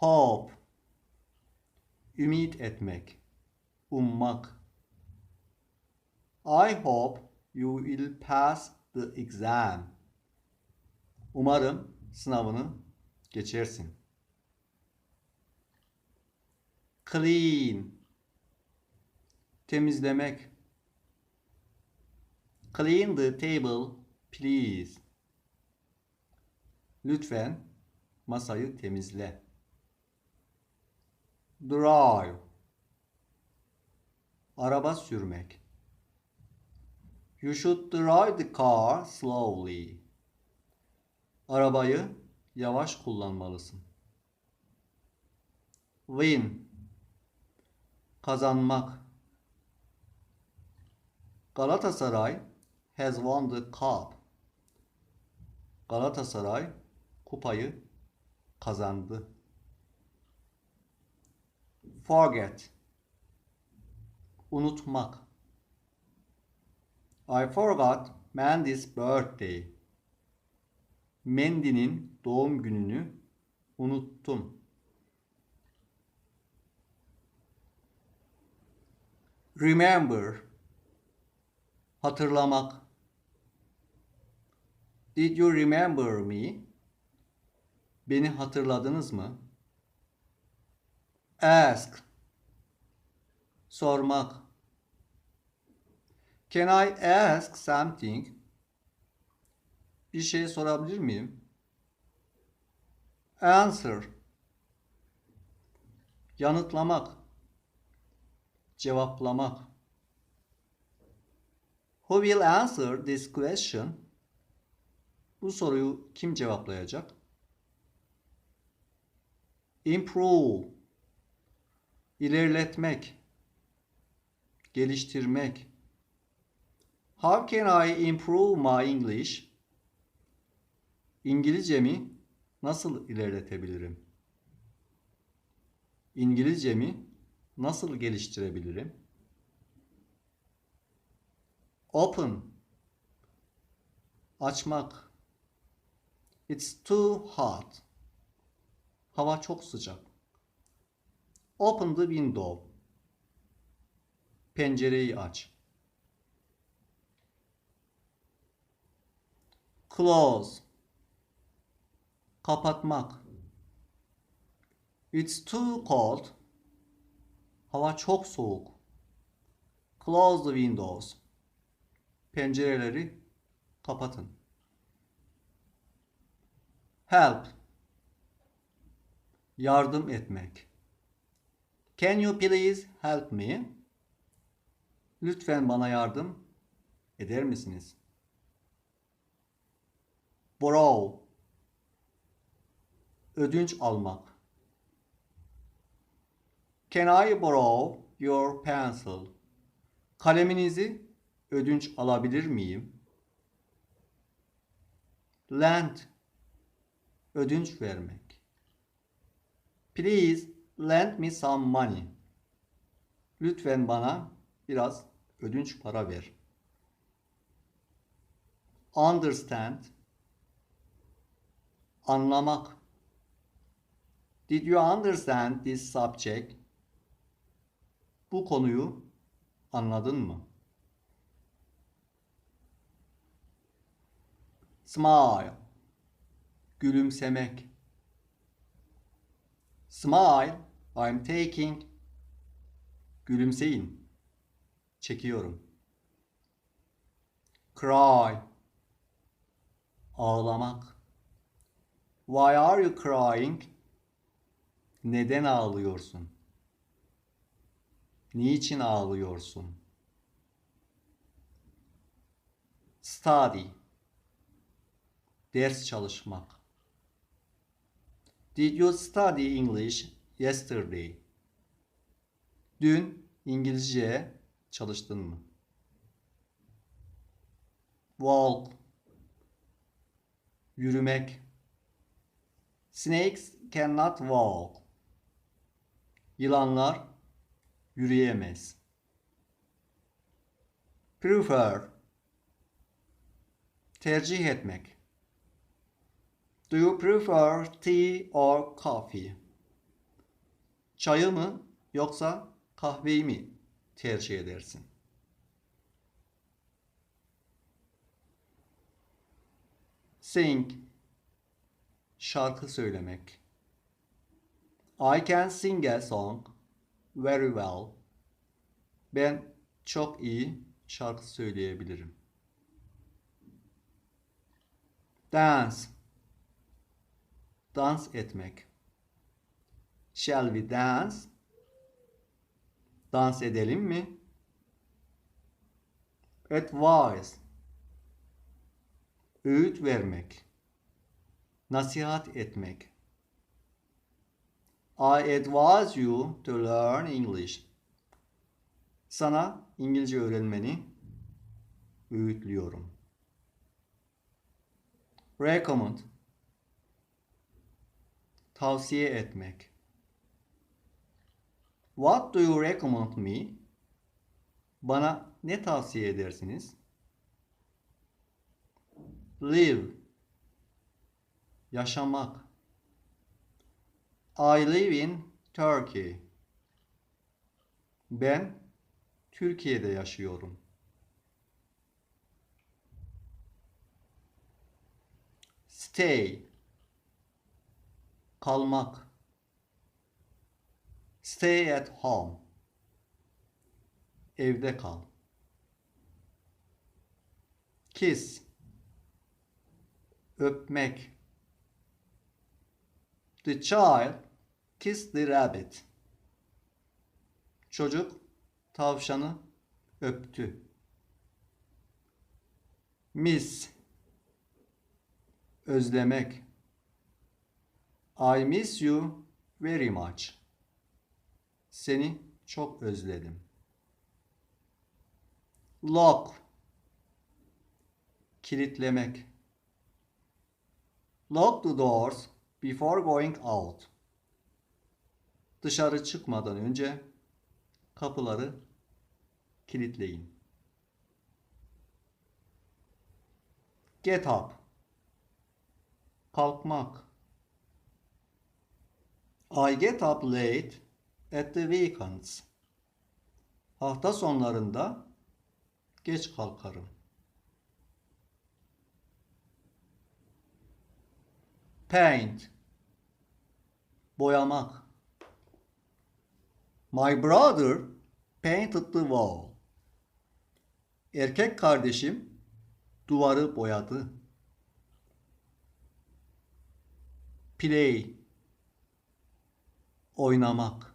Hope. Ümit etmek. Ummak. I hope you will pass the exam. Umarım sınavını geçersin. Clean. Temizlemek. Clean the table, please. Lütfen masayı temizle. Drive. Araba sürmek. You should drive the car slowly. Arabayı yavaş kullanmalısın. Win. Kazanmak. Galatasaray has won the cup. Galatasaray kupayı kazandı. Forget. Unutmak. I forgot Mandy's birthday. Mandy'nin doğum gününü unuttum. Remember. Hatırlamak. Did you remember me? Beni hatırladınız mı? Ask. Sormak. Can I ask something? Bir şey sorabilir miyim? Answer. Yanıtlamak. Cevaplamak. Who will answer this question? Bu soruyu kim cevaplayacak? Improve. İlerletmek. Geliştirmek. How can I improve my English? İngilizcemi nasıl ilerletebilirim? İngilizcemi nasıl geliştirebilirim? Open. Açmak. It's too hot. Hava çok sıcak. Open the window. Pencereyi aç. Close. Kapatmak. It's too cold. Hava çok soğuk. Close the windows. Pencereleri kapatın. Help. Yardım etmek. Can you please help me? Lütfen bana yardım eder misiniz? Borrow. Ödünç almak. Can I borrow your pencil? Kaleminizi ödünç alabilir miyim? Lend. Ödünç vermek. Please lend me some money. Lütfen bana biraz ödünç para ver. Understand. Anlamak. Did you understand this subject? Bu konuyu anladın mı? Smile. Gülümsemek. Smile. I'm taking. Gülümseyin. Çekiyorum. Cry. Ağlamak. Why are you crying? Neden ağlıyorsun? Niçin ağlıyorsun? Study. Ders çalışmak. Did you study English yesterday? Dün İngilizce çalıştın mı? Walk. Yürümek. Snakes cannot walk. Yılanlar yürüyemez. Prefer. Tercih etmek. Do you prefer tea or coffee? Çayı mı yoksa kahveyi mi tercih edersin? Sing şarkı söylemek. I can sing a song very well. Ben çok iyi şarkı söyleyebilirim. Dance. Dans etmek. Shall we dance? Dans edelim mi? Advise. Öğüt vermek. Nasihat etmek. I advise you to learn English. Sana İngilizce öğrenmeni öğütlüyorum. Recommend. Tavsiye etmek. What do you recommend me? Bana ne tavsiye edersiniz? Live. Yaşamak. I live in Turkey. Ben Türkiye'de yaşıyorum. Stay. Kalmak. Stay at home. Evde kal. Kiss. Öpmek. The child kissed the rabbit. Çocuk tavşanı öptü. Miss özlemek. I miss you very much. Seni çok özledim. Lock kilitlemek. Lock the doors before going out. Dışarı çıkmadan önce kapıları kilitleyin. Get up. Kalkmak. I get up late at the weekends. Hafta sonlarında geç kalkarım. Paint. Boyamak. My brother painted the wall. Erkek kardeşim duvarı boyadı. Play. Oynamak.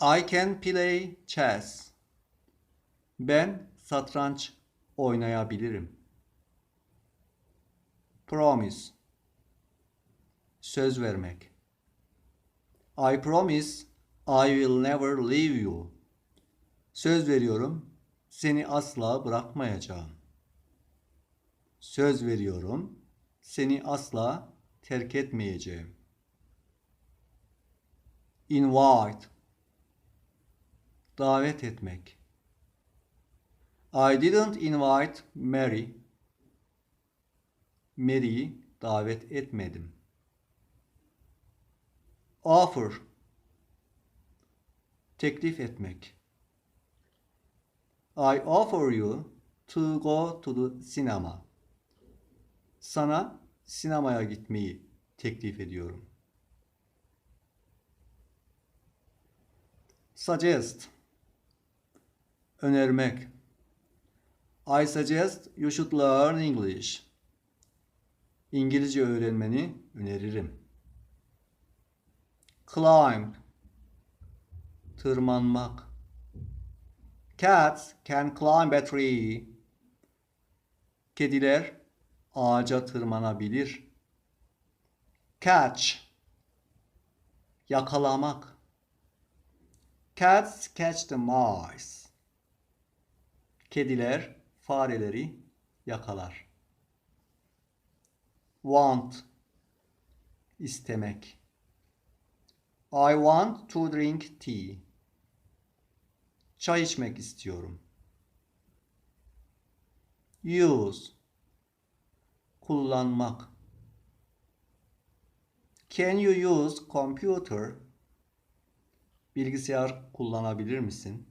I can play chess. Ben satranç oynayabilirim. Promise. Söz vermek. I promise I will never leave you. Söz veriyorum, seni asla bırakmayacağım. Söz veriyorum, seni asla terk etmeyeceğim. Invite. Davet etmek. I didn't invite Mary. Mary'i davet etmedim. Offer. Teklif etmek. I offer you to go to the cinema. Sana sinemaya gitmeyi teklif ediyorum. Suggest. Önermek. I suggest you should learn English. İngilizce öğrenmeni öneririm. Climb. Tırmanmak. Cats can climb a tree. Kediler ağaca tırmanabilir. Catch. Yakalamak. Cats catch the mice. Kediler fareleri yakalar. Want. İstemek. I want to drink tea. Çay içmek istiyorum. Use. Kullanmak. Can you use computer Bilgisayar kullanabilir misin?